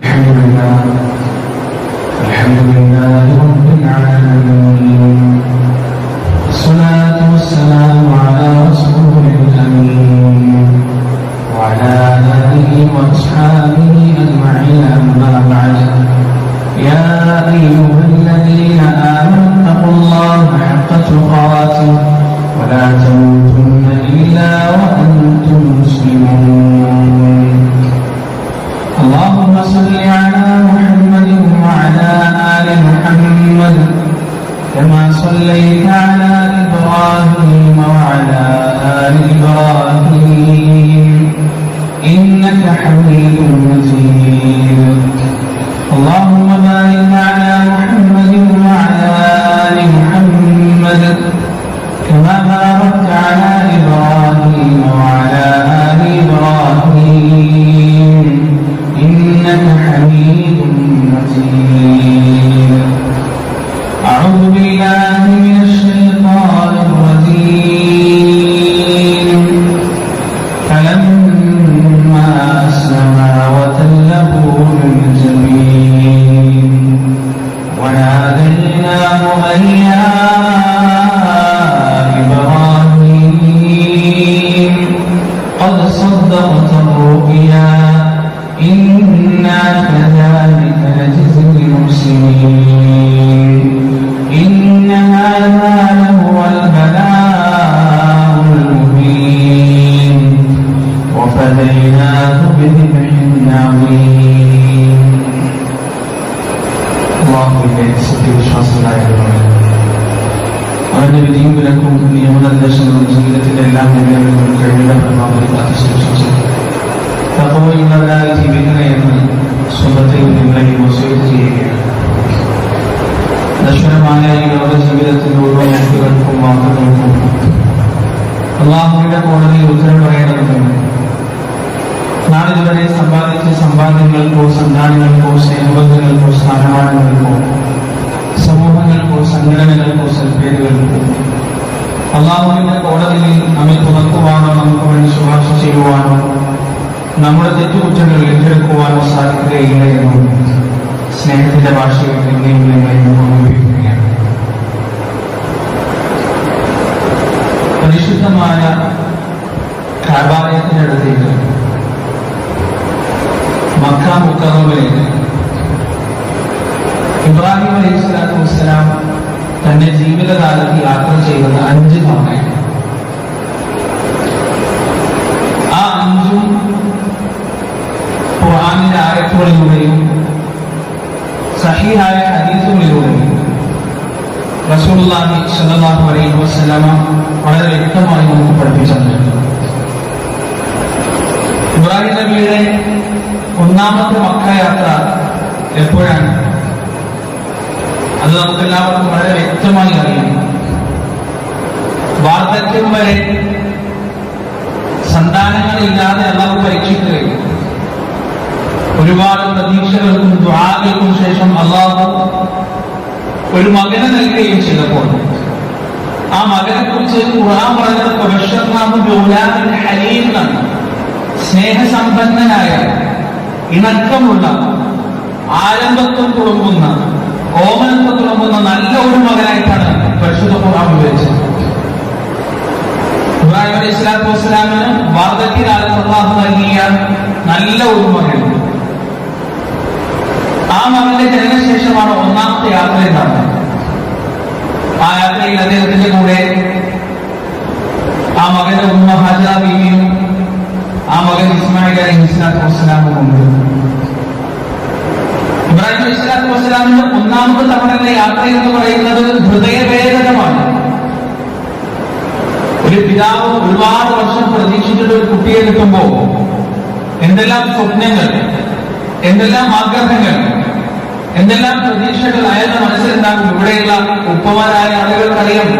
Hey, തെറ്റുകുറ്റങ്ങൾ ഏറ്റെടുക്കുവാനോ സാധിക്കുകയില്ല എന്നും സ്നേഹത്തിന്റെ ഭാഷയിൽ നിന്നെയും നിങ്ങളെയും ഓർമ്മിപ്പിക്കുകയാണ്. പരിശുദ്ധമായ കാബാലയത്തിനടുത്തേക്ക് മക്ക മുക്കറമ്പിലേക്ക് ഇബ്രാഹിം അലൈഹി സ്വലാത്തു വസ്സലാം തന്റെ ജീവിതകാലത്ത് യാത്ര ചെയ്തത് അഞ്ച് തവണയാണ്. ആ അഞ്ചും ഖുർആാനിന്റെ ആയത്തുകളിലൂടെയും സഹീഹായ ഹദീസുകളിലൂടെയും റസൂലുള്ളാഹി സ്വല്ലല്ലാഹു അലൈഹി വസല്ലമ വളരെ വ്യക്തമായി നമുക്ക് പഠിപ്പിച്ചു തന്നിട്ടുണ്ട് ഇബ്രാഹിം നബിയുടെ ഒന്നാമത്തെ മക്ക യാത്ര എപ്പോഴാണ്? അത് നമുക്കെല്ലാവർക്കും വളരെ വ്യക്തമായി അറിയാം. വാർദ്ധക്യം വരെ സന്താനങ്ങളില്ലാതെ അള്ളാഹു പരീക്ഷിക്കുകയും ഒരുപാട് പ്രതീക്ഷകൾക്കും ദ്വാകൾക്കും ശേഷം അള്ളാഹു ഒരു മകനെ നൽകുകയും ചെയ്തപ്പോൾ. ആ മകനെ കുറിച്ച് ഖുർആൻ പറഞ്ഞത് ജോലാൻ ഹലീം സ്നേഹസമ്പന്നനായ ഇണക്കമുള്ള ആരംഭത്വം തുളുമ്പുന്ന ഓമനത്വം തുളുമ്പുന്ന നല്ല ഒരു മകനായിട്ടാണ് പരിശുദ്ധ ഖുർആൻ വിവരിച്ചത്. ഇബ്രാഹിം അലൈഹി സ്വലാത്തു വസ്സലാമിന് വാർദ്ധക്യകാലത്ത് നൽകിയ നല്ല ഒരു മകൻ. ആ മകന്റെ ജനനശേഷമാണ് ഒന്നാമത്തെ യാത്ര ഉണ്ടാകുന്നത് ആ യാത്രയിൽ അദ്ദേഹത്തിന്റെ കൂടെ ആ മകന്റെ ഉമ്മ ഹജ ബീവിയും ആ മകൻ ഇസ്മായിൽ അലൈഹി സ്വലാത്തു വസ്സലാമും ഉണ്ട്. ഇബ്രാഹിം അലൈഹി സ്വലാത്തു വസ്സലാമിന്റെ ഒന്നാമത്തെ തവണയിലെ യാത്ര എന്ന് പറയുന്നത് ഹൃദയവേദനമാണ്. ഒരു പിതാവ് ഒരുപാട് വർഷം പ്രതീക്ഷിച്ചിട്ട് ഒരു കുട്ടിയെ കിട്ടുമ്പോ എന്തെല്ലാം സ്വപ്നങ്ങൾ എന്തെല്ലാം ആഗ്രഹങ്ങൾ എന്തെല്ലാം പ്രതീക്ഷകൾ അയാളുടെ മനസ്സിലുണ്ടാകും ഇവിടെയുള്ള ഉപ്പമാരായ ആളുകൾക്കറിയാം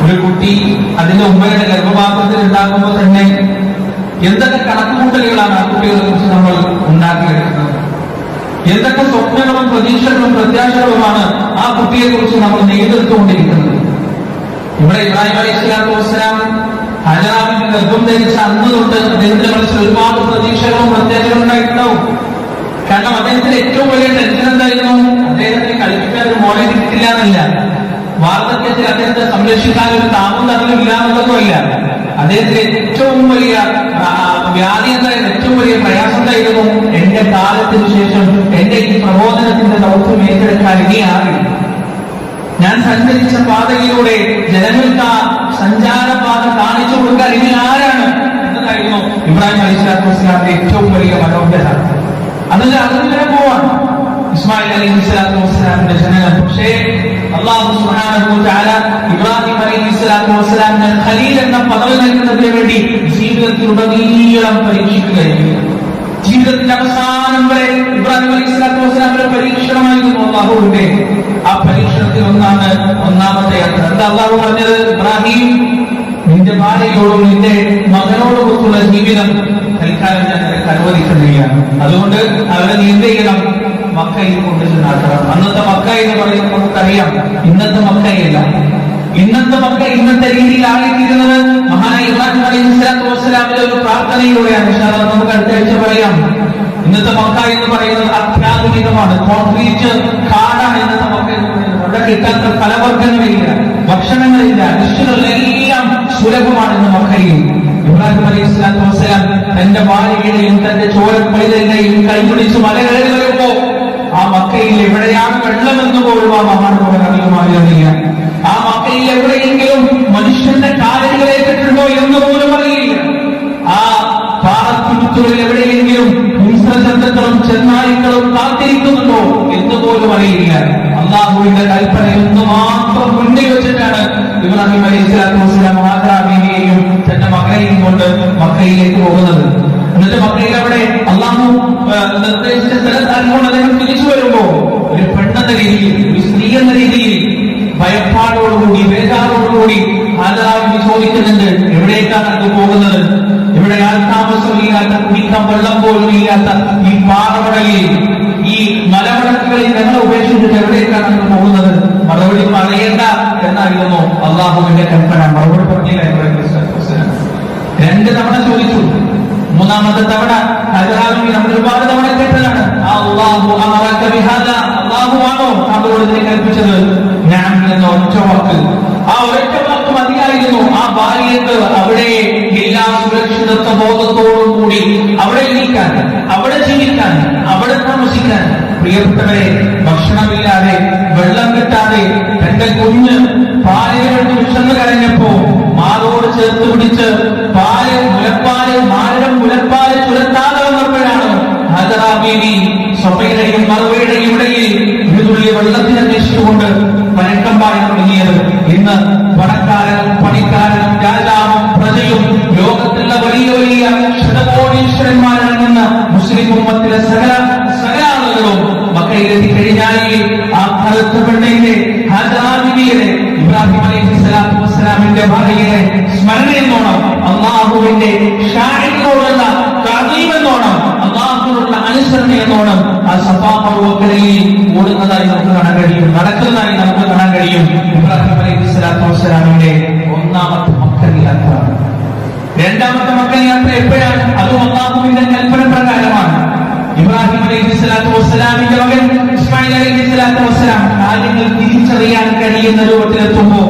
ഒരു കുട്ടി അതിന്റെ ഉമ്മയുടെ ഗർഭപാത്രത്തിൽ ഉണ്ടാക്കുമ്പോൾ തന്നെ എന്തൊക്കെ കണക്കുകൂട്ടലുകളാണ് ആ കുട്ടികളെ കുറിച്ച് നമ്മൾ ഉണ്ടാക്കിയെടുക്കുന്നത്? എന്തൊക്കെ സ്വപ്നങ്ങളും പ്രതീക്ഷകളും പ്രത്യാശകളുമാണ് ആ കുട്ടിയെ കുറിച്ച് നമ്മൾ നെയ്തെടുത്തുകൊണ്ടിരിക്കുന്നത് ഇവിടെ ഇബ്രാഹിം അലൈഹി സ്വലാത്തു വസ്സലാം ഹജറാമിന്റെ ഗർഭം ധരിച്ച അന്ന് തൊട്ട് മനസ്സിൽ ഒരുപാട് കാരണം അദ്ദേഹത്തിന്റെ ഏറ്റവും വലിയ ടെൻഷൻ എന്തായിരുന്നു? അദ്ദേഹത്തിന് കളിപ്പിക്കാൻ ഒരു മോളെ കിട്ടില്ല എന്നല്ല. വാർദ്ധക്യത്തിൽ അദ്ദേഹത്തെ സംരക്ഷിക്കാൻ ഒരു താമം തടലും ഇല്ല എന്നുള്ളതുമല്ല അദ്ദേഹത്തിന്റെ ഏറ്റവും വലിയ വ്യാധി എന്തായിരുന്നു? ഏറ്റവും വലിയ പ്രയാസം എന്തായിരുന്നു? എന്റെ കാലത്തിന് ശേഷം എന്റെ ഈ പ്രബോധനത്തിന്റെ ദൗത്യം ഏറ്റെടുക്കാൻ ഇനിയാകില്ല ഞാൻ സഞ്ചരിച്ച പാതയിലൂടെ ജനങ്ങൾക്ക് ആ സഞ്ചാരപാത കാണിച്ചു കൊടുക്കാൻ ഇനി ആരാണ്? എന്നതായിരുന്നു ഇബ്രാഹിം അലി സ്വലാത്തു വസ്സലാമിന്റെ ഏറ്റവും വലിയ മനോഹര അതിൽ അതിങ്ങനെ പോവാണ്. ഇസ്മായിൽ അലി ഇസ്ലാത്തു വസ്സലാമിന്റെ ജനനം. പക്ഷേ അള്ളാഹു സുബ്ഹാനഹു ചാല ഇബ്രാഹിം അലി ഇസ്ലാത്തു വസ്സലാമിന് ഖലീൽ എന്ന പദവി നൽകുന്നതിന് വേണ്ടി ജീവിതത്തിലുടനീളം പരീക്ഷിക്കുകയായിരുന്നു ജീവിതത്തിന്റെ അവസാനം വരെ ഇബ്രാഹിം അലി ഇസ്ലാത്തു വസ്സലാമിന്റെ പരീക്ഷണമായിരുന്നു അള്ളാഹുവിന്റെ. ആ പരീക്ഷണത്തിൽ ഒന്നാണ് ഒന്നാമത്തെ യാത്ര. എന്താ അള്ളാഹു പറഞ്ഞത്? ഇബ്രാഹിം നിന്റെ ഭാര്യയോടും നിന്റെ മകനോടുമൊത്തുള്ള ജീവിതം തൽക്കാലം നിനക്ക് അനുവദിക്കുന്നില്ല അതുകൊണ്ട് അവരെ നീ എന്ത് ചെയ്യണം മക്കയിൽ കൊണ്ടുചെന്നാക്കണം അന്നത്തെ മക്ക എന്ന് പറയുമ്പോൾ നമുക്കറിയാം ഇന്നത്തെ മക്കയല്ല ഇന്നത്തെ മക്ക ഇന്നത്തെ രീതിയിൽ ആളിത്തിരുന്നത് മഹാനായ ഇബ്രാഹിം അലൈഹി സ്വലാത്തു വസ്സലാമിലെ ഒരു പ്രാർത്ഥനയിലൂടെയാണ്. നമുക്ക് അടുത്ത ആഴ്ച പറയാം. ഇന്നത്തെ മക്ക എന്ന് പറയുന്നത് അത്യാധുനികമാണ്. കോൺക്രീറ്റ് കാടാണ് ഇന്നത്തെ മക്ക എന്ന് പറയുന്നത്. അവിടെ കിട്ടാത്ത ഫലവർഗങ്ങളില്ല ഭക്ഷണങ്ങളില്ല ഡിഷുകളെല്ലാം സുലഭമാണ് ഇന്ന് മക്കയിൽ. തന്റെ ഭാര്യയുടെയും തന്റെ ചോരപ്പളിതയുടെയും കൈപിടിച്ച് മല കയറി വരുമ്പോ ആ മക്കയിൽ എവിടെയാണ് വെള്ളമെന്ന് പോലും ആ മഹാനുഭവൻ അധികമായി അറിയില്ല ആ മക്കയിൽ എവിടെയെങ്കിലും മനുഷ്യന്റെ കാലുകളേറ്റിട്ടുണ്ടോ എന്ന് പോലും അറിയില്ല. ആ പാറത്തുരുത്തുകളിൽ എവിടെയെങ്കിലും ഹിംസചന്ദ്രങ്ങളും ചെന്നായ്ക്കളും കാത്തിരിക്കുന്നുണ്ടോ എന്ന് പോലും അറിയില്ല. അള്ളാഹുവിന്റെ കൽപ്പന എന്ന് മാത്രം മുന്നിൽ വെച്ചിട്ടാണ് ഇബ്രാഹിം അലൈഹി സ്വലാത്തു മകനെയും കൊണ്ട് മക്കയിലേക്ക് പോകുന്നത്. എന്നിട്ട് മക്കയിൽ അവിടെ അള്ളാഹു നിർദ്ദേശിച്ച നിർദ്ദേശിച്ച സ്ഥലത്താക്കിക്കൊണ്ട് അദ്ദേഹം തിരിച്ചു വരുമ്പോ ഒരു പെണ്ണെന്ന രീതിയിൽ ഒരു സ്ത്രീ എന്ന രീതിയിൽ ഭയപ്പാടോടുകൂടി ബേജാറോടുകൂടി ആദരാവിന് ചോദിക്കുന്നുണ്ട്. എവിടേക്കാണ് അത് പോകുന്നത്? ഇവിടെ ഇല്ലാത്ത കുടിക്കാൻ വെള്ളം പോലും ഇല്ലാത്ത ഈ പാറമടലിൽ ഈ മലമടക്കുകളിൽ ഞങ്ങൾ ഉപേക്ഷിച്ചിട്ട് എവിടേക്കാണ് പോകുന്നത്? മറുപടി പറയേണ്ട എന്നായിരുന്നു അള്ളാഹുവിന്റെ കൽപ്പന. മറുപടി പറഞ്ഞില്ല ഇബ്രാഹിം അലൈഹി സ്വലാത്തു വസ്സലാം. രണ്ട് തവണ ചോദിച്ചു. മൂന്നാമത്തെ തവണ നമ്മൾ ഒരുപാട് തവണ കേട്ടതാണ്. അമറക ബിഹാദ അള്ളാഹു താങ്കളോട് ഇതിനെ കൽപ്പിച്ചത് ഞാൻ എന്ന ഒറ്റ വാക്ക്. ആ ഒരൊറ്റ വാക്ക് മതിയായിരുന്നു. ആ ബാല്യത്ത് അവിടെ എല്ലാ സുരക്ഷിതത്വ ബോധത്തോടും കൂടി അവിടെ ജീവിക്കാൻ അവിടെ ജീവിക്കാൻ അവിടെ താമസിക്കാൻ പ്രിയപ്പെട്ടവരെ ഭക്ഷണമില്ലാതെ വെള്ളം കിട്ടാതെ തന്റെ കുഞ്ഞ് പാലിന് വേണ്ടി കഴിഞ്ഞപ്പോ മാറോട് ചേർത്ത് പിടിച്ച് പാൽ മുലപ്പാൽ മാരം വന്നപ്പോഴാണ് ഹജറ ബീവി സൊഫയുടെയും മറുവയുടെയും ഇടയിൽ ഒരു തുള്ളി വെള്ളത്തിന് അന്വേഷിച്ചുകൊണ്ട് പരക്കമ്പായി തുടങ്ങിയത് ഇന്ന് പണക്കാരനും പണിക്കാരനും രാജാവും പ്രജയും ലോകത്തുള്ള വലിയ വലിയ ശതകോടീശ്വരന്മാരടങ്ങുന്ന മുസ്ലിം കുടുംബത്തിലെ സകല സകല ആളുകളും മക്കയിലെത്തി കഴിഞ്ഞാൽ ആ കറുത്ത പെണ്ണിന്റെ ഹാജാബിയുടെ ഇബ്രാഹിം അലൈഹി സ്വലാത്തു വസ്സലാമിന്റെ ഭാര്യയെ സ്മരണയെന്നോണം അള്ളാഹുവിന്റെ ഷാഹിദിനോടുള്ള കറീമെന്നോണം അനുസരണ ആ സഫാ പർവക്കരയിൽ ഓടുന്നതായി നമുക്ക് കാണാൻ കഴിയും. നടക്കുന്നതായി നമുക്ക് കാണാൻ കഴിയും. ഇബ്രാഹിം അലൈഹി സ്വലാത്തു വസ്സലാമിന്റെ ഒന്നാമത്തെ മക്കൾ യാത്ര രണ്ടാമത്തെ മക്കൾ യാത്ര എപ്പോഴാണ്? അത് ഒന്നാമതിന്റെ കൽപ്പന പ്രകാരമാണ്. ഇബ്രാഹിം അലൈഹി സ്വലാത്തു വസ്സലാമിന്റെ മകൻ ഇസ്മായിൽ അലൈഹി സ്വലാത്തു വസ്സലാം കാര്യങ്ങൾ തിരിച്ചറിയാൻ കഴിയുന്ന രൂപത്തിലെത്തുമ്പോ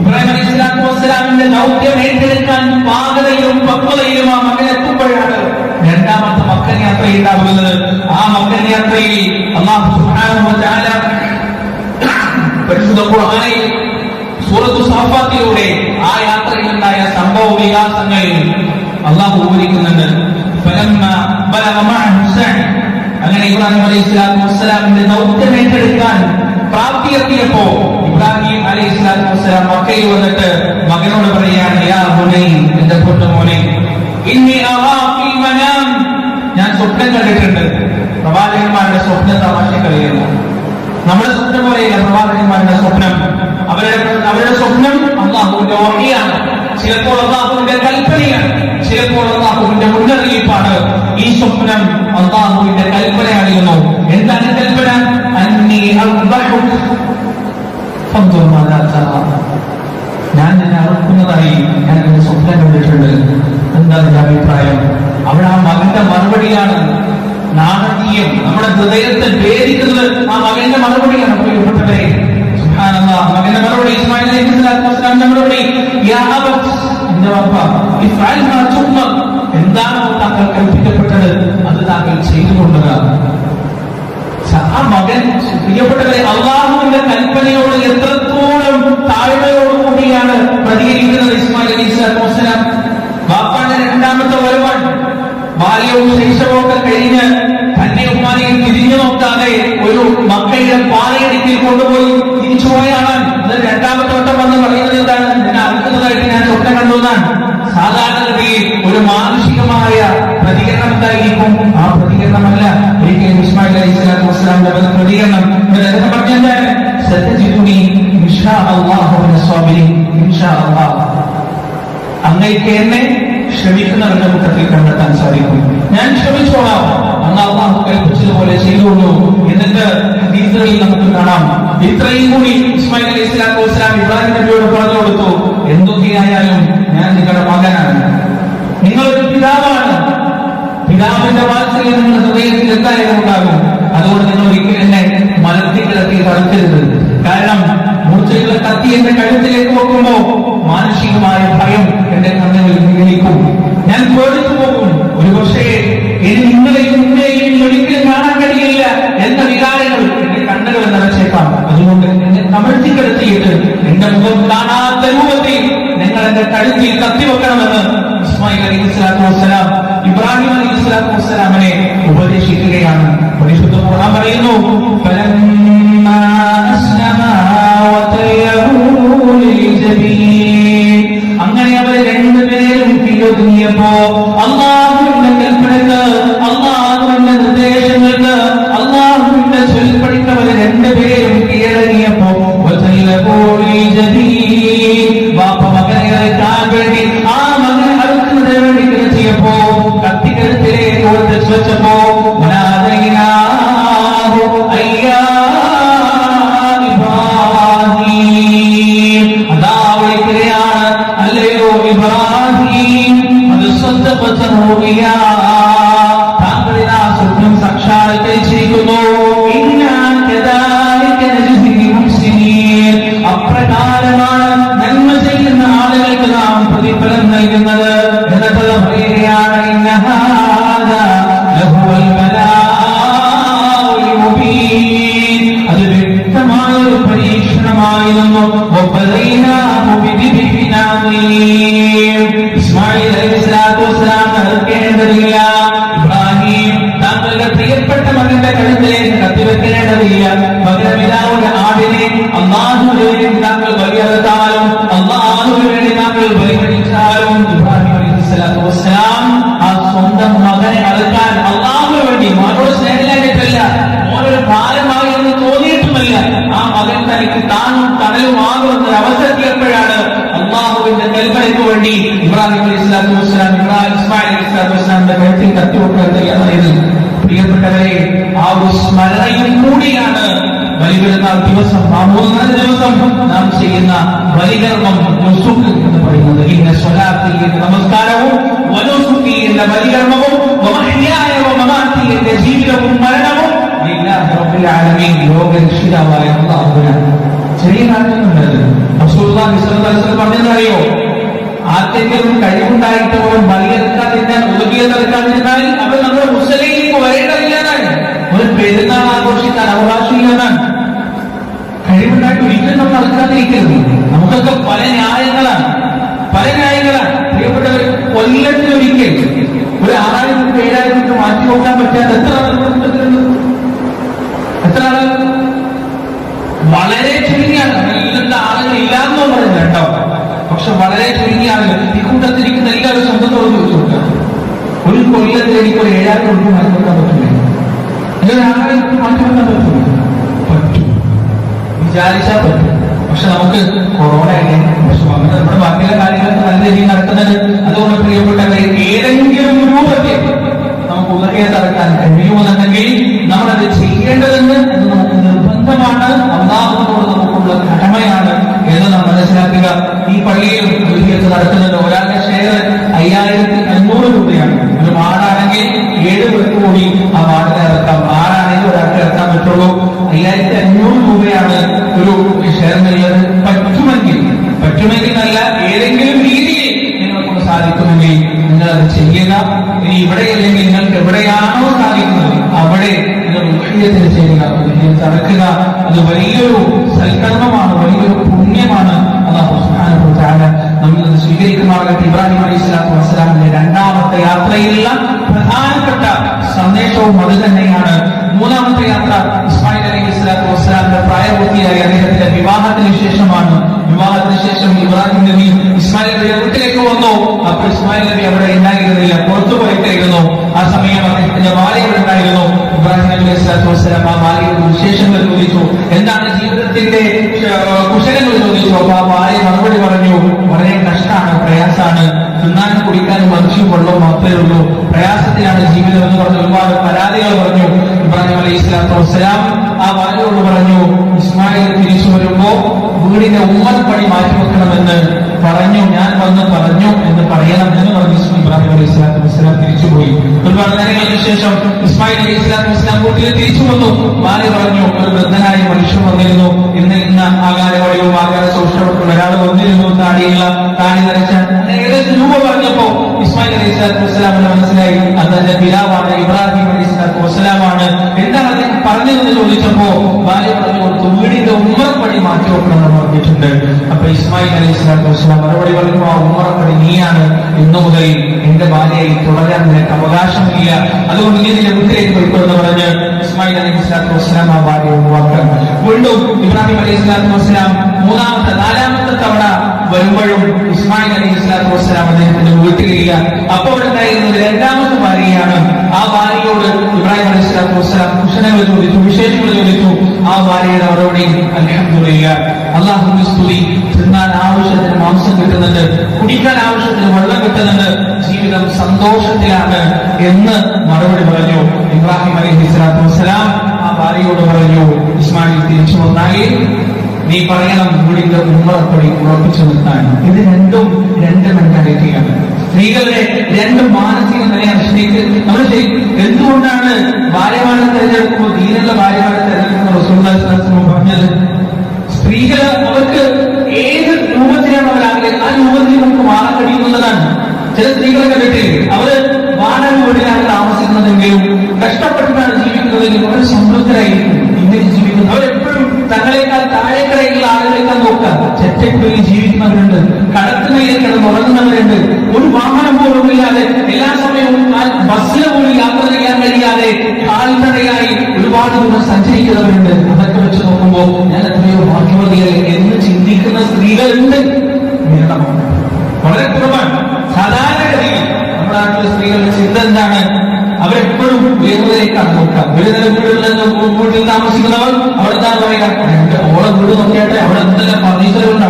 ഇബ്രാഹിം അലൈഹി സ്വലാത്തു വസ്സലാമിന്റെ ദൗത്യം ഏറ്റെടുക്കാൻ പാകതയിലും പക്വതയിലും ആ മകൻ എത്തുമ്പോഴാണ് രണ്ടാമത്തെ മക്കൻ യാത്രയിൽ ഉണ്ടാകുന്നത്. ആ മക്കൻ യാത്രയിൽ അള്ളാഹു പരിശുദ്ധ ഖുർആാനിൽ സൂറത്തു സാഫാത്തിലൂടെ ആ യാത്രയിലുണ്ടായ സംഭവ വികാസങ്ങൾ അള്ളാഹു വിവരിക്കുന്നുണ്ട് അങ്ങനെ ഇബ്രാഹിം അലൈഹി സ്വലാത്തു വസ്സലാമിന്റെ ദൗത്യം ഏറ്റെടുക്കാൻ പ്രാപ്തി എത്തിയപ്പോ ഇബ്രാഹിം അലൈഹി സ്വലാത്തു വസ്സലാം മക്കയിൽ വന്നിട്ട് മകനോട് പറയാണ് യാ ഹുനൈൻ എന്റെ പൊട്ടുമോനെ ഇനി അറാ ഫിൽ മനാം ഞാൻ സ്വപ്നം കണ്ടിട്ടുണ്ട്. പ്രവാചകന്മാരുടെ സ്വപ്ന തമാശക്കളിയല്ല നമ്മുടെ സ്വപ്നം പോലെയല്ല പ്രവാചകന്മാരുടെ സ്വപ്നം. അവരുടെ അവരുടെ സ്വപ്നം അള്ളാഹുവിന്റെ ഓർമ്മയാണ് ചിലപ്പോൾ അള്ളാഹുവിന്റെ കൽപ്പനയാണ്. ചിലപ്പോൾ അള്ളാഹുവിന്റെ മുന്നറിയിപ്പാണ്. ഈ സ്വപ്നം അള്ളാഹുവിന്റെ കൽപ്പനയായിരുന്നു. എന്താണ് കൽപ്പന? അന്നി ഞാൻ നിന്നെ അറുക്കുന്നതായി ഞാൻ സ്വപ്നം കണ്ടിട്ടുണ്ട് എന്താ നിന്റെ അഭിപ്രായം അവിടെ ആ മകന്റെ മറുപടിയാണ് നാടകീയം നമ്മുടെ ഹൃദയത്തെ ഭേദിക്കുന്നത് ആ മകന്റെ മറുപടിയാണ് പ്രിയപ്പെട്ടവരെ. മകന്റെ മറുപടി ഇസ്മായിലിന്റെ മറുപടി എന്റെ മാ തുഅ്മർ എന്താണോ താങ്കൾ കൽപ്പിക്കപ്പെട്ടത്? അത് താങ്കൾ ചെയ്തുകൊള്ളുക ആ മകൻ പ്രിയപ്പെട്ടവരെ അള്ളാഹുവിന്റെ കൽപ്പനയോട് എത്രത്തോളം താഴ്മയോടുകൂടിയാണ് പ്രതികരിക്കുന്നത് ഇസ്മായിൽ അലി വസ്സലാം. ബാപ്പാന്റെ രണ്ടാമത്തെ വരവാണ് ബാല്യവും ശൈശവവും ഒക്കെ കഴിഞ്ഞ് തന്നെ ഉമ്മാനെയും തിരിഞ്ഞു നോക്കാതെ ഒരു മക്കയുടെ പാലയിടത്തിൽ കൊണ്ടുപോയി തിരിച്ചു പോയാണ് രണ്ടാമത്തെ വട്ടം വന്ന് പറയുന്നത് എന്താണ്? എന്നെ അറുക്കുന്നതായിട്ട് ഞാൻ സ്വപ്നം കണ്ടു എന്നാണ്. സാധാരണഗതിയിൽ ഒരു മാനുഷികമായ പ്രതികരണം എന്തായിരിക്കും ആ പ്രതികരണമല്ല ഒരിക്കലും ഇസ്മായിൽ പ്രതികരണം. അദ്ദേഹം പറഞ്ഞെന്താണ് ഇൻഷാ അങ്ങേക്ക് എന്നെ ക്ഷമിക്കുന്നവരുടെ കൂട്ടത്തിൽ കണ്ടെത്താൻ സാധിക്കും. ഞാൻ ക്ഷമിച്ചോളാം. അന്ന് അള്ളാഹു കൽപ്പിച്ചതുപോലെ ചെയ്തോളൂ എന്നിട്ട് ഹദീസുകളിൽ നമുക്ക് കാണാം. ഇത്രയും കൂടി ഇസ്മായിൽ അലൈഹി സ്വലാത്തു വസ്സലാം ഇബ്രാഹിം നബിയോട് പറഞ്ഞു കൊടുത്തു. എന്തൊക്കെയായാലും ഞാൻ നിങ്ങളുടെ മകനാണ്. നിങ്ങളൊരു പിതാവാണ്. പിതാവിന്റെ വാത്സല്യം നിങ്ങളുടെ ഹൃദയത്തിൽ എന്തായാലും ഉണ്ടാകും. അതുകൊണ്ട് നിങ്ങൾ ഒരിക്കലും എന്നെ മലത്തിൽ കിടത്തി കാരണം മൂർച്ചയുള്ള കത്തി എന്റെ കഴുത്തിലേക്ക് നോക്കുമ്പോ മാനസികമായ ഭയം എന്റെ കണ്ണുകളിൽ വീണിക്കും ഞാൻ പേടിച്ചു പോകും ഒരു പക്ഷേ ഇനി നിങ്ങളെയും നിന്നെയും ഇനി ഒരിക്കലും കാണാൻ കഴിയില്ല എന്ന വികാരങ്ങൾ എന്റെ കണ്ണുകൾ നിറച്ചേക്കാം അതുകൊണ്ട് എന്നെ കമഴ്ത്തി കിടത്തിയിട്ട് എന്റെ മുഖം കാണാത്ത രൂപത്തിൽ നിങ്ങൾ എന്റെ കഴുത്തിൽ കത്തി വെക്കണമെന്ന് ഇസ്മായിൽ അലി സ്വലാത്തു വസ്സലാം ഇബ്രാഹിം അലി സ്വലാത്തു വസ്സലാമിനെ ഉപദേശിക്കുകയാണ് പരിശുദ്ധ ഖുർആൻ പറയുന്നു فلما أسلما وتله ചെയ്യുമ്പോ അള്ളാഹുവിന്റെ കൽപ്പനക്ക് അള്ളാഹുവിന്റെ നിർദ്ദേശങ്ങൾക്ക് അള്ളാഹുവിന്റെ ചൊൽപ്പടിക്കുന്നവര് രണ്ടുപേരും കീഴടങ്ങിയപ്പോ ബാപ്പ മകനെ അയക്കാൻ വേണ്ടി ആ മകനെ അടുക്കുന്നതിന് വേണ്ടി കിടത്തിയപ്പോ കത്തിക്കരുത്തിലേക്ക് ഒളിച്ചു വെച്ചപ്പോ അതാ വിളിക്കുകയാണ് അല്ലയോ ഇബ്രാഹിം? അത് സ്വന്തപ്പെട്ട തനിക്ക് താനും കടലും ആകുമെന്ന് അവസരത്തിലെപ്പോഴാണ് അള്ളാഹുവിന്റെ കൽപ്പനയ്ക്ക് വേണ്ടി ഇബ്രാഹിം അലി ഇസ്ലാത്തു വസ്സലാം ഇബ്രാഹിം ഇസ്മായിൽ അലി ഇസ്ലാത്തു വസ്സലാമിന്റെ കഴുത്തിൽ കത്തിവെക്കാൻ തയ്യാറായത്. പ്രിയപ്പെട്ടവരെ ആ ഒരു സ്മരണയും കൂടിയാണ് ബലിപെരുന്നാൾ ദിവസം. ആ ദിവസം നാം ചെയ്യുന്ന ബലികർമ്മം എന്ന് പറയുന്നത്. ഇന്ന സ്വലാത്തിൽ എന്ന നമസ്കാരവും വനുസുക്കി എന്ന ബലികർമ്മവും എന്റെ ജീവിതവും മരണവും ലില്ലാഹി റബ്ബിൽ ആലമീൻ ലോക രക്ഷിതാവായ അല്ലാഹുവിനാണ് ചെറിയ കാര്യമൊന്നുമല്ലത് റസൂലുള്ളാഹി സ്വല്ലല്ലാഹു അലൈഹി വസല്ലം പറഞ്ഞതറിയോ ആർക്കെങ്കിലും കഴിവുണ്ടായിട്ട് പോലും ബലിയെടുക്കാതിരുന്നാൽ ഉദകിയെടുക്കാതിരുന്നാൽ അവർ നമ്മുടെ മുസ്ലിലേക്ക് വരേണ്ടതില്ലെന്നാണ്. ഒരു പെരുന്നാൾ ആഘോഷിക്കാൻ അവകാശമില്ലെന്നാണ്. കഴിവുണ്ടായിട്ട് ഒരിക്കലും നമ്മൾ നടക്കാതിരിക്കരുത് നമുക്കൊക്കെ പല ന്യായങ്ങളാണ്. പല ന്യായങ്ങളാണ്. പ്രിയപ്പെട്ടവർ കൊല്ലത്തിലൊരിക്കൽ ഒരു ആറായിരം ഏഴായിരം മാറ്റി നോക്കാൻ പറ്റാത്ത? എത്ര വളരെ ചുരുങ്ങിയ ആളുകൾ ഇല്ലത്തെ ആളുകൾ ഇല്ലാന്ന് പറയുന്നത് കേട്ടോ. പക്ഷെ വളരെ ചുരുങ്ങിയ ആളുകൾ ഈ കൂട്ടത്തിരിക്കുന്ന എല്ലാവരും സ്വന്തത്തോട് ചോദിച്ചു കൊടുക്കുക ഒരു കൊല്ലത്തിൽ എനിക്ക് ഒരു ഏഴായിരം രൂപ മാറ്റി കൊടുക്കാൻ പറ്റില്ല ഇതൊരാളെ മാറ്റി പറ്റില്ല പറ്റും. വിചാരിച്ചാൽ പറ്റും. പക്ഷെ നമുക്ക് കൊറോണ അങ്ങനെ നമ്മുടെ ബാക്കിയുള്ള കാര്യങ്ങളൊക്കെ നല്ല രീതിയിൽ നടക്കുന്നത് അതുകൊണ്ട് പ്രിയപ്പെട്ടവരെ ഏതെങ്കിലും രൂപത്തിൽ നമുക്ക് ഉദകയെ തറക്കാൻ കഴിയുമെന്നുണ്ടെങ്കിൽ നമ്മളത് ചെയ്യേണ്ടതെന്ന് നമുക്ക് നിർബന്ധമാണ് അള്ളാഹുവിനോട് നമുക്കുള്ള കടമയാണ് എന്ന് നാം മനസ്സിലാക്കുക. ഈ പള്ളിയിൽ ഉദകയത്ത് യാത്രയിലുള്ള പ്രധാനപ്പെട്ട സന്ദേശവും അത് തന്നെയാണ്. മൂന്നാമത്തെ യാത്ര ഇസ്മായിൽ അലി ഇസ്ലാത്തു വസ്സലാമിന്റെ പ്രായപൂർത്തിയായി അദ്ദേഹത്തിന്റെ വിവാഹത്തിന് ശേഷമാണ്. വിവാഹത്തിന് ശേഷം ഇബ്രാഹിം നബി ഇസ്മായിൽ നബിയുടെ വീട്ടിലേക്ക് വന്നു. അപ്പോൾ ഇസ്മായിൽ നബി അവിടെ ഉണ്ടായിരുന്നില്ല പുറത്തു പോയിട്ടായിരുന്നു. ആ സമയം അദ്ദേഹത്തിന്റെ ഭാര്യകൾ ഉണ്ടായിരുന്നു. ഇബ്രാഹിം നബി ഇസ്ലാത്തു വസ്സലാം ആ ഭാര്യയുടെ വിശേഷങ്ങൾ ചോദിച്ചു. എന്താണ് ജീവിതത്തിന്റെ കുശലങ്ങൾ ചോദിച്ചു. അപ്പൊ ആ ഭാര്യ വെള്ളവും മാത്രമേ ഉള്ളൂ. പ്രയാസത്തിലാണ് ജീവിതം എന്ന് പറഞ്ഞ് ഒരുപാട് പരാതികൾ പറഞ്ഞു. ഇബ്രാഹിം അലൈഹി സ്വലാത്തു വസ്സലാം ആ ഭാര്യയോട് പറഞ്ഞു ഇസ്മായിൽ തിരിച്ചു വരുമ്പോ വീടിന്റെ ഉമ്മൽപ്പടി മാറ്റിവെക്കണമെന്ന് പറഞ്ഞു ഞാൻ വന്ന് പറഞ്ഞു എന്ന് പറയണം എന്ന് പറഞ്ഞു ഇബ്രാഹിം അലൈഹി സ്വലാത്തു വസ്സലാം തിരിച്ചുപോയി ഒരുപാട് നേരങ്ങൾക്ക് ശേഷം ഇസ്മായിൽ അലൈഹി സ്വലാത്തു വസ്സലാം വീട്ടിൽ തിരിച്ചു വന്നു. വാലി പറഞ്ഞു ഒരു വൃദ്ധനായ മനുഷ്യൻ വന്നിരുന്നു. ഇന്ന് ഇന്ന് ആകാരവടിയും ആകാര സൂക്ഷ്മക്കുള്ള ഒരാൾ വന്നിരുന്നു. താടിയുള്ള താടി നരച്ച ഏകദേശം രൂപ പറഞ്ഞപ്പോ ഇസ്മായിൽ അലൈഹി സ്വലാത്തു വസ്സലാമിന് മനസ്സിലായി. അത് എന്റെ പിതാവാണ് ഇബ്രാഹിം അലൈഹി സ്വലാത്തു വസ്സലാമാണ്. എന്താണ് അദ്ദേഹം പറഞ്ഞതെന്ന് ചോദിച്ചപ്പോ ഭാര്യ പറഞ്ഞു കൊടുത്തു വീടിന്റെ ഉമ്മറപ്പടി മാറ്റി വെക്കണമെന്ന് പറഞ്ഞിട്ടുണ്ട്. അപ്പൊ ഇസ്മായിൽ അലൈഹി സ്വലാത്തു വസ്സലാം മറുപടി പറഞ്ഞു ആ ഉമ്മറപ്പടി നീയാണ്. ഇന്നു മുതൽ എന്റെ ഭാര്യയായി തുടരാൻ നിനക്ക് അവകാശമില്ല. അതുകൊണ്ട് നീ നിന്റെ വീട്ടിലേക്ക് പോയിക്കൊണ്ടെന്ന് പറഞ്ഞ് ഇസ്മായിൽ അലൈഹി സ്വലാത്തു വസ്സലാം ആ ഭാര്യയെ ഒഴിവാക്കാൻ. വീണ്ടും ഇബ്രാഹിം അലൈഹി സ്വലാത്തു വസ്സലാം മൂന്നാമത്തെ നാലാമത്തെ തവണ വരുമ്പോഴും ഉസ്മാൻ അലി ഇസ്ലാത്തു വസ്സലാം അദ്ദേഹത്തിന്റെ വീട്ടിലില്ല. അപ്പോൾ ഉണ്ടായിരുന്നത് രണ്ടാമത്തെ ഭാര്യയാണ് ആ ഭാര്യയോട് ഇബ്രാഹിം അലി ഇസ്ലാത്തു വസ്സലാം കുശലങ്ങൾ ചോദിച്ചു വിശേഷങ്ങൾ ചോദിച്ചു. ആ ഭാര്യയുടെ മറുപടി അലഹമില്ല അള്ളാഹുവിന്റെ സ്തുതി. തിന്നാൻ ആവശ്യത്തിന് മാംസം കിട്ടുന്നുണ്ട് കുടിക്കാൻ ആവശ്യത്തിന് വെള്ളം കിട്ടുന്നുണ്ട്. ജീവിതം സന്തോഷത്തിലാണ് എന്ന് മറുപടി പറഞ്ഞു ഇബ്രാഹിം അലി ഇസ്ലാത്തു വസ്സലാം ആ ഭാര്യയോട് പറഞ്ഞു ഇസ്മായിൽ തിരിച്ചു വന്നാൽ നീ പറയണം വീടിന്റെ ഉമ്മറപ്പടി ഉറപ്പിച്ചു നിർത്താൻ. ഇത് രണ്ടും രണ്ട് മെന്റാലിറ്റിയാണ് സ്ത്രീകളുടെ രണ്ട് മാനസിക നിലയാണ് സ്ത്രീക്ക് നമ്മൾ എന്തുകൊണ്ടാണ് ഭാര്യമാരെ തെരഞ്ഞെടുക്കുമ്പോൾ ദീനുള്ള ചെറ്റക്കുള്ളിൽ ജീവിക്കുന്നവരുണ്ട് കടത്തുമയിൽ കിടന്ന് ഉറങ്ങുന്നവരുണ്ട് ഒരു വാഹനം പോലും ഇല്ലാതെ എല്ലാ സമയവും ബസ്സിൽ പോലും യാത്ര ചെയ്യാൻ കഴിയാതെ കാൽനടയായി ഒരുപാട് ദൂരം സഞ്ചരിക്കുന്നവരുണ്ട്. അതൊക്കെ വെച്ച് നോക്കുമ്പോൾ ഞാൻ എത്രയോ ഭാഗ്യവതിയല്ലേ എന്ന് ചിന്തിക്കുന്ന സ്ത്രീകളുണ്ട്. വിരളമാണ് വളരെ കുറവാണ്. സാധാരണഗതിയിൽ നമ്മുടെ നാട്ടിലെ സ്ത്രീകളുടെ ചിന്ത എന്താണ്? അവരെപ്പോഴും ഉയർന്നതിലേക്കാണ് നോക്കുക ഒരു നില വീടുകളിൽ നിന്ന് വീട്ടിൽ താമസിക്കുന്നവർ അവിടെ എന്താണ് പറയുക? "എന്റെ ഓളെ വീട് നോക്കിയാട്ടെ. അവിടെ എന്തെല്ലാം ഫർണിച്ചറുണ്ട്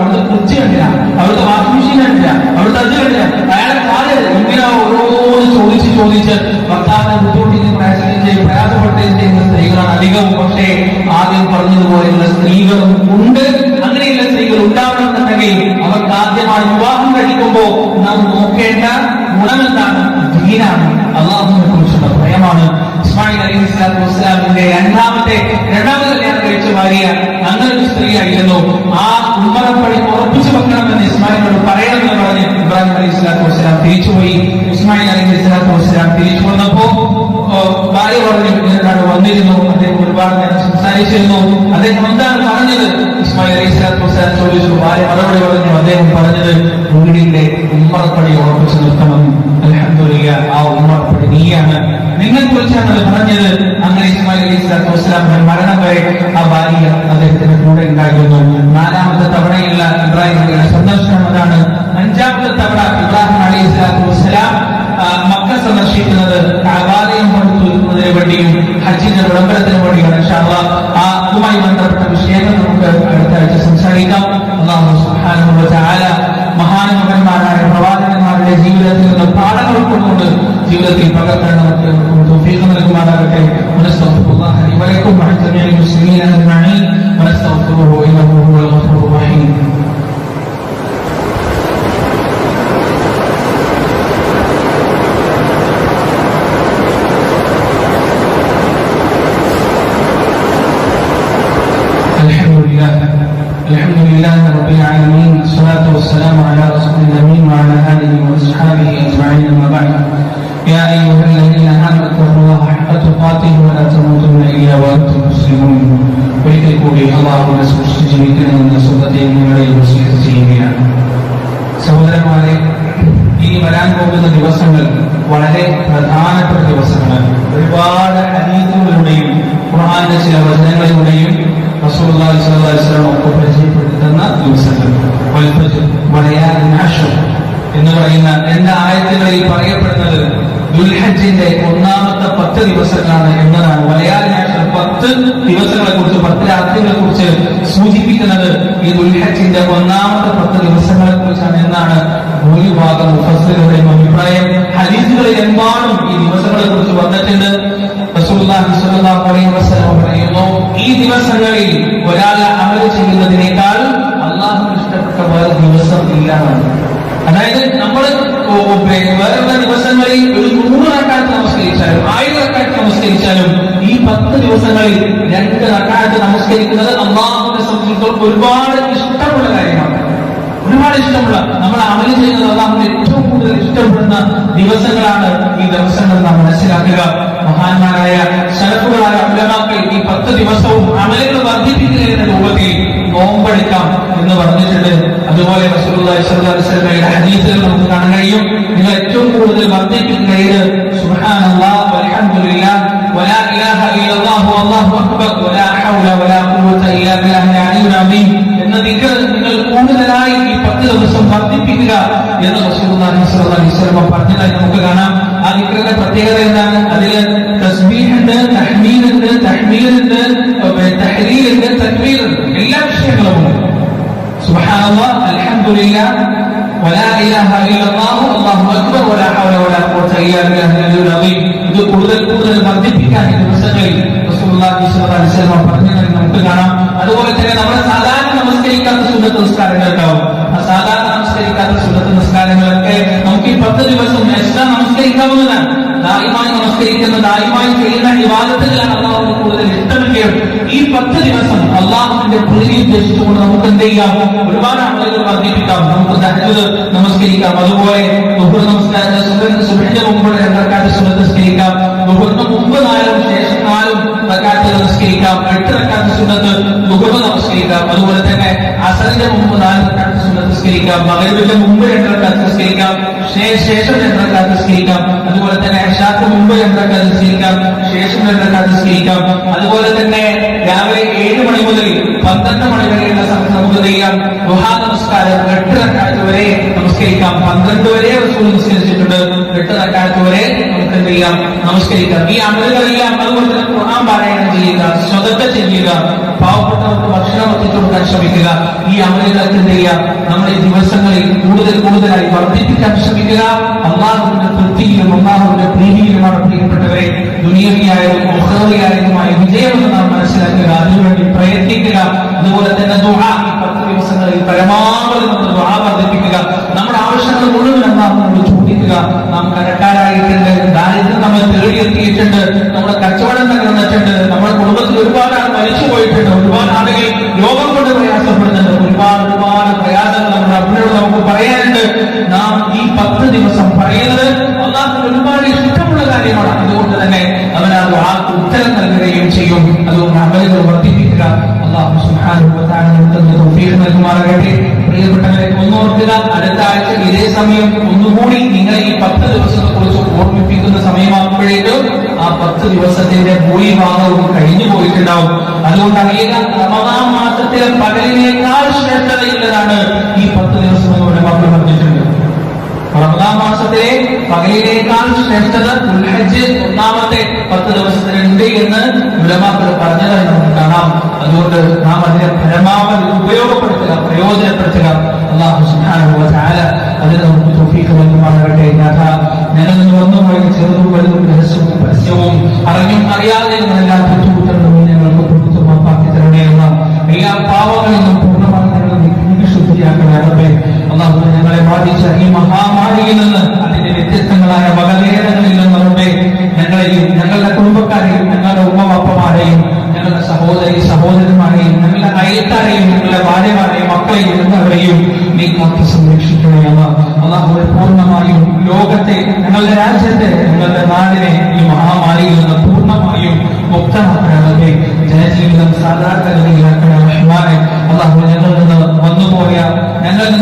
ചോദിച്ച് ഭർത്താവിനെ ബുദ്ധിമുട്ടിച്ച് പ്രയാസം പ്രയാസപ്പെടുത്തുകയും ചെയ്യുന്ന സ്ത്രീകളാണ് അധികവും പക്ഷേ ആദ്യം പറഞ്ഞതുപോലെയുള്ള സ്ത്രീകളും ഉണ്ട്. അങ്ങനെയുള്ള സ്ത്രീകൾ ഉണ്ടാവണമെന്നുണ്ടെങ്കിൽ അവർക്ക് ആദ്യമായി വിവാഹം കഴിക്കുമ്പോൾ നാം നോക്കേണ്ട ഗുണമെന്താണ്? ദീനാണ്. അള്ളാഹുവിനെ കുറിച്ചുള്ള ഭയമാണ് ഇസ്മായിൽ അലൈഹി സ്വലാത്തു വസ്സലാമിന്റെ രണ്ടാമത്തെ രണ്ടാമത്തെ ഭാര്യ നല്ലൊരു സ്ത്രീയായിരുന്നു. ആ ഉമ്മറപ്പടി ഉറപ്പിച്ചു വെക്കണമെന്ന് ഇസ്മായിലിനോട് പറയണമെന്ന് പറഞ്ഞ് ഇബ്രാഹിം അലൈഹി സ്വലാത്തു വസ്സലാം തിരിച്ചുപോയി. ഇസ്മായിൽ അലൈഹി സ്വലാത്തു വസ്സലാം തിരിച്ചു വന്നപ്പോ ഭാര്യ പറഞ്ഞു വന്നിരുന്നു അദ്ദേഹം ഒരുപാട് നേരം സംസാരിച്ചിരുന്നു. അദ്ദേഹം എന്താണ് പറഞ്ഞത്? ഇസ്മായിൽ ചോദിച്ചു ഭാര്യ മറുപടി പറഞ്ഞു അദ്ദേഹം പറഞ്ഞത് വീടിന്റെ ഉമ്മറപ്പടി ഉറപ്പിച്ചു നിർത്തണമെന്ന് അലഹദില്ല ആ ഉമ്മറപ്പടി നീയാണ്. നിങ്ങൾ കുറിച്ചാണ് അത് പറഞ്ഞത്. അങ്ങനെ ഇസ്മായിൽ അലൈഹി മരണം വരെ ആ ഭാര്യ അദ്ദേഹത്തിന്റെ കൂടെ ഉണ്ടായിരുന്നു. നാലാമത്തെ തവണയുള്ള ഇബ്രാഹിം സന്ദർശനം അതാണ്. അഞ്ചാമത്തെ തവണ ഇബ്രാഹിം അലൈഹി സ്വലാത്തു വസ്സലാം മക്ക സന്ദർശിക്കുന്നത് കഅബാലയം പടുത്തുന്നതിന് വേണ്ടിയും ഹജ്ജിന്റെ വിളംബരത്തിന് വേണ്ടിയാണ് ഇൻഷാ അല്ലാഹ്. ആ അതുമായി ബന്ധപ്പെട്ട വിഷയങ്ങൾ നമുക്ക് അടുത്ത ആഴ്ച സംസാരിക്കാം അള്ളാഹു സുബ്ഹാനഹു വ തആല മഹാനമകന്മാരായ പ്രവാചകന്മാരുടെ ജീവിതത്തിൽ നിന്ന് പാഠങ്ങൾ ഉൾക്കൊണ്ടുകൊണ്ട് ജീവിതത്തിൽ പകർത്താൻ നമുക്ക് തൗഫീഖ് നൽകുമാറാകട്ടെ ونستغفرullah لي ولكم وعن جميع المسلمين اجمعين ونستغفره انه هو الغفور ദുൽഹജിന്റെ ഒന്നാമത്തെ പത്ത് ദിവസങ്ങളാണ് എന്നതാണ്. മലയാളിയാഴ്ച പത്ത് ദിവസങ്ങളെ കുറിച്ച് പത്ത് രാത്രികളെ കുറിച്ച് സൂചിപ്പിക്കുന്നത് ഈ ദുൽഹജിന്റെ ഒന്നാമത്തെ പത്ത് ദിവസങ്ങളെ കുറിച്ചാണ് എന്നാണ് ഭൂരിഭാഗം മുഫസ്സിലുടെയും അഭിപ്രായം. ഹരീസുകളിൽ എമ്പാടും ഈ ദിവസങ്ങളെ കുറിച്ച് വന്നിട്ടുണ്ട് ഈ ദിവസങ്ങളിൽ ഒരാളെ അമല ചെയ്യുന്നതിനേക്കാൾ അള്ളാഹു ഇഷ്ടപ്പെട്ട വേറെ ദിവസം ഇല്ലാന്നാണ് അതായത് നമ്മൾ വേറെ ദിവസങ്ങളിൽ ഒരു നൂറ് റക്കാത്ത് നമസ്കരിച്ചാലും ആയിരം റക്കാത്ത് നമസ്കരിച്ചാലും ഈ പത്ത് ദിവസങ്ങളിൽ രണ്ട് റക്കാത്ത് നമസ്കരിക്കുന്നത് അള്ളാഹുവിനെ സംബന്ധിച്ചിടത്തോളം ഒരുപാട് ഇഷ്ടമുള്ള കാര്യമാണ്. ഒരുപാട് ഇഷ്ടമുള്ള നമ്മൾ അമൽ ചെയ്യുന്നത് അള്ളാഹുവിന് ഏറ്റവും കൂടുതൽ ഇഷ്ടപ്പെടുന്ന ദിവസങ്ങളാണ് ഈ ദിവസങ്ങൾ നാം മനസ്സിലാക്കുക. മഹാന്മാരായ ശരഫുകളായ ഉലമാക്കൾ ഈ പത്ത് ദിവസവും അമലുകൾ വർദ്ധിപ്പിക്കുന്നതിന്റെ രൂപത്തിൽ നോമ്പെടുക്കാം എന്ന് പറഞ്ഞിട്ടുണ്ട്. അതുപോലെ റസൂലുള്ളാഹി സ്വല്ലല്ലാഹു അലൈഹി വസല്ലമയുടെ ഹദീസുകൾ നമുക്ക് കാണാൻ കഴിയും. നിങ്ങൾ ഏറ്റവും കൂടുതൽ വർദ്ധിപ്പിക്കുന്നത് സുബ്ഹാനല്ലാഹ് വൽഹംദുലില്ലാഹ്. വലാ ഇലാഹ ഇല്ലല്ലാഹു വല്ലാഹു അക്ബർ. വലാ ഹൗല വലാ ഖുവത ഇല്ലാ ബില്ലാഹിൽ അലിയുൽ അസീം. എന്ന ദിക്ർ നിങ്ങൾ കൂടുതലായി ഈ പത്ത് ദിവസം വർദ്ധിപ്പിക്കുക എന്ന് റസൂലുള്ളാഹി സ്വല്ലല്ലാഹി അലൈഹി വസല്ലം പറഞ്ഞതായി നമുക്ക് കാണാം. ആ ദിക്റിന്റെ പ്രത്യേകത എന്താണ്? സുബ്ഹാനല്ലാഹ് അൽഹംദുലില്ലാഹ് ولا اله الا الله والله اكبر ولا حول ولا قوه الا بالله العلي العظيم ഇത് കൂടുതൽ കൂടുതൽ വർദ്ധിപ്പിക്കാൻ ഈ ദിവസങ്ങളിൽ റസൂലുള്ളാഹി സ്വല്ലല്ലാഹു അലൈഹി വസല്ലം പറഞ്ഞതായി നമുക്ക് കാണാം അതുപോലെ തന്നെ നമ്മൾ സാധാരണ നമസ്കരിക്കാത്ത സുന്നത്ത് നിസ്കാരങ്ങൾ ഉണ്ടാവും ആ സാധാരണ നമസ്കരിക്കാത്ത സുന്നത്ത് നിസ്കാരങ്ങളൊക്കെ നമുക്ക് ഈ പത്ത് ദിവസം എക്സ്ട്രാ നമസ്കരിക്കാവുന്നതാണ് ദായിമായി നമസ്കരിക്കുന്ന ദായിമായി ചെയ്യുന്ന വിവാദത്തിലാണ് അള്ളാഹുവിന് കൂടുതൽ ഇഷ്ടമില്ലയോ ഈ പത്ത് ദിവസം അള്ളാഹുവിന്റെ പ്രീതി ഉദ്ദേശിച്ചുകൊണ്ട് നമുക്ക് എന്ത് ചെയ്യാം? ഒരുപാട് ആളുകൾ വർദ്ധിപ്പിക്കാം. നമുക്ക് തഹജ്ജുദ് നമസ്കരിക്കാം. അതുപോലെ ദുഹുർ നമസ്കാരം സുബഹിന്റെ മുമ്പ് രണ്ടരക്കാട്ട് സുന്നത്ത് നമസ്കരിക്കാം. ദുഹുറിന് മുമ്പ് നാലും ശേഷം നാലും റക്കാത്ത് നമസ്കരിക്കാം. എട്ട് റക്കാത്ത് സുന്നത്ത് ദുഹുർ നമസ്കരിക്കാം. അതുപോലെ തന്നെ അസറിന്റെ മുമ്പ് നാല് നമസ്കരിക്കാം മകരിവിന്റെ മുമ്പ് രണ്ട് റക്കാത്ത് നമസ്കരിക്കാം ശേഷം രണ്ട് റക്കാത്ത് അതുപോലെ തന്നെ അഷാക്ക് മുമ്പ് രണ്ട് റക്കാത്ത് നമസ്കരിക്കാം ശേഷം രണ്ട് റക്കാത്ത് അതുപോലെ തന്നെ രാവിലെ ഏഴ് മണി മുതൽ പന്ത്രണ്ട് മണി വരെയുള്ള നമുക്ക് ചെയ്യാം ഗുഹാ നമസ്കാരം എട്ട് റക്കാത്ത് വരെ നമസ്കരിക്കാം. പന്ത്രണ്ട് വരെ റസൂൽ നിസ്കരിച്ചിട്ടുണ്ട്. എട്ട് റക്കാത്ത് വരെ നമുക്ക് എന്ത് ചെയ്യാം? നമസ്കരിക്കാം. ഈ അമലുകളെല്ലാം അതുപോലെ തന്നെ ഖുർആൻ പാരായണം ചെയ്യുക സ്വതത്തെ ചെയ്യുക. പാവപ്പെട്ടവർക്ക് ഭക്ഷണം എത്തിച്ചു കൊടുക്കാൻ ശ്രമിക്കുക. ഈ അമലുകൾക്ക് എന്ത് ചെയ്യുക നമ്മൾ ഈ ദിവസങ്ങളിൽ കൂടുതൽ കൂടുതലായി വർദ്ധിപ്പിക്കാൻ ശ്രമിക്കുക. അള്ളാഹുവിന്റെ തൃപ്തിയിലും അള്ളാഹുവിന്റെ പ്രീതിയിലുമാണ് പ്രിയപ്പെട്ടവരെ ദുനിയവിയായാലും ഉഹ്റവിയായതുമായ വിജയമെന്ന് നാം മനസ്സിലാക്കുക. അതിനുവേണ്ടി പ്രയത്നിക്കുക. അതുപോലെ തന്നെ ഈ പത്ത് ദിവസങ്ങളിൽ പരമാവധി നമ്മൾ ദുഹ വർദ്ധിപ്പിക്കുക. നമ്മുടെ ആവശ്യങ്ങൾ മുഴുവൻ അള്ളാഹുവിനോട് ചോദിക്കുക. നാം കരക്കാരായിട്ടുണ്ട് ദാരിദ്ര്യം നമ്മൾ തേടിയെത്തിയിട്ടുണ്ട് നമ്മുടെ കച്ചവടം തകർന്നിട്ടുണ്ട്. നമ്മുടെ കുടുംബത്തിൽ ഒരുപാട് ആൾ മരിച്ചു പോയിട്ടുണ്ട് ഒരുപാട് ആളുകൾ രോഗം കൊണ്ട് പ്രയാസപ്പെടുന്നുണ്ട്. ഒരുപാട് ഒരുപാട് പ്രയാസങ്ങൾ നമ്മുടെ അപ്പനോട് നമുക്ക് പറയാനുണ്ട്. നാം ഈ പത്ത് ദിവസം പറയുന്നത് അള്ളാഹുവിന് ഒരുപാട് ഇഷ്ടമുള്ള കാര്യമാണ്. അതുകൊണ്ട് തന്നെ അവൻ ആ ദുആക്ക് ഉത്തരം നൽകുകയും ചെയ്യും. അതുകൊണ്ട് അമലുകൾ വർദ്ധിപ്പിക്കുക. അള്ളാഹു സുബ്ഹാനഹു വ തആല നമുക്ക് പ്രിയപ്പെട്ടവരെ ഒന്നോർക്കുക അടുത്ത ആഴ്ച ഇതേ സമയം ഒന്നുകൂടി നിങ്ങളെ ഈ പത്ത് ദിവസത്തെ കുറിച്ച് ഓർമ്മിപ്പിക്കുന്ന സമയമാകുമ്പോഴേക്ക് ആ പത്ത് ദിവസത്തിന്റെ ഭൂരിഭാഗവും കഴിഞ്ഞു പോയിട്ടുണ്ടാവും. അതുകൊണ്ട് അറിയുക റമദാൻ മാസത്തിലെ പകലിനേക്കാൾ ശ്രേഷ്ഠതയുള്ളതാണ് ഈ പത്ത് ദിവസം എന്ന് ഇവിടെ മക്കൾ പറഞ്ഞിട്ടുണ്ട് റമദാൻ മാസത്തിലെ പകലിനേക്കാൾ ശ്രേഷ്ഠത ഉൽഹജ് ഒന്നാമത്തെ പത്ത് ദിവസത്തിനുണ്ട് എന്ന് ഉലമാക്കൾ പറഞ്ഞതായി നമുക്ക് കാണാം അതുകൊണ്ട് നാം അതിനെ പരമാവധി ഉപയോഗപ്പെടുത്തുക പ്രയോജനപ്പെടുത്തുക. അള്ളാഹു സുബ്ഹാനഹു അതിന് നമുക്ക് തൗഫീഖ് നൽകുമാറാകട്ടെ. നാഥ ഞങ്ങളിൽ ഒന്നും വന്നുപോയ ചെറുതും വലുതും രഹസ്യവും പരസ്യവും അറിഞ്ഞും അറിയാതെ എല്ലാ ബുദ്ധിമുട്ടുകളും എല്ലാ പാവങ്ങളിൽ ഈ മഹാമാരിയിൽ നിന്ന് അതിന്റെ വ്യത്യസ്തങ്ങളായ വകഭേദങ്ങളിൽ ഞങ്ങളെയും ഞങ്ങളുടെ കുടുംബക്കാരെയും ഞങ്ങളുടെ ഉമ്മവപ്പമാരെയും ഞങ്ങളുടെ സഹോദരി സഹോദരന്മാരെയും ഞങ്ങളുടെ അയൽക്കാരെയും ഞങ്ങളുടെ ഭാര്യമാരെയും മക്കളെയും എല്ലാവരെയും നീ അമ്മ അള്ളാഹുവെ പൂർണമായും ലോകത്തെ ഞങ്ങളുടെ രാജ്യത്തെ ഞങ്ങളുടെ നാടിനെ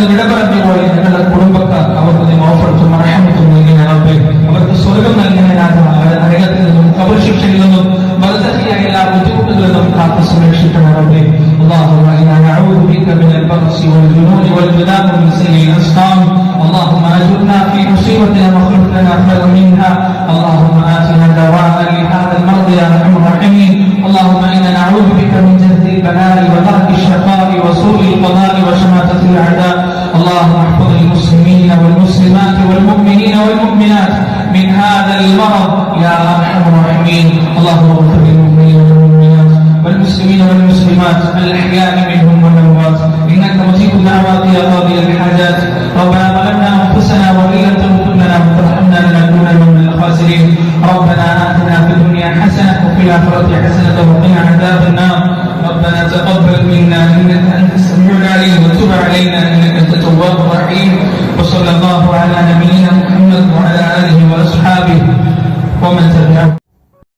எனது اللهم إنا نعوذ بك من البرص والجنون والجذام من سيء الأسقام اللهم أجرنا في مصيبتنا واخلف لنا خيرا منها اللهم آتنا دواء لهذا المرض يا أرحم الراحمين اللهم إنا نعوذ بك من جهد البلاء وضعف الشقاء وسوء القضاء وشماتة الأعداء اللهم أحفظ المسلمين والمسلمات والمؤمنين والمؤمنات من هذا المرض يا أرحم الراحمين. اللهم اغفر للمؤمنين والمؤمنات والمسلمين والمسلمات الأحياء منهم والأموات. إنك مجيب الدعوات يا قاضي الحاجات. ربنا ظلمنا أنفسنا وإن لم تغفر لنا وترحمنا لنكونن من الخاسرين. ربنا آتنا في الدنيا حسنة وفي الآخرة حسنة وقنا عذاب النار. ربنا تقبل منا إنك أنت حي لي وتب علينا إنك أنت التواب الرحيم. وصلى الله على نبينا محمد وعلى آله وأصحابه ومن تبعه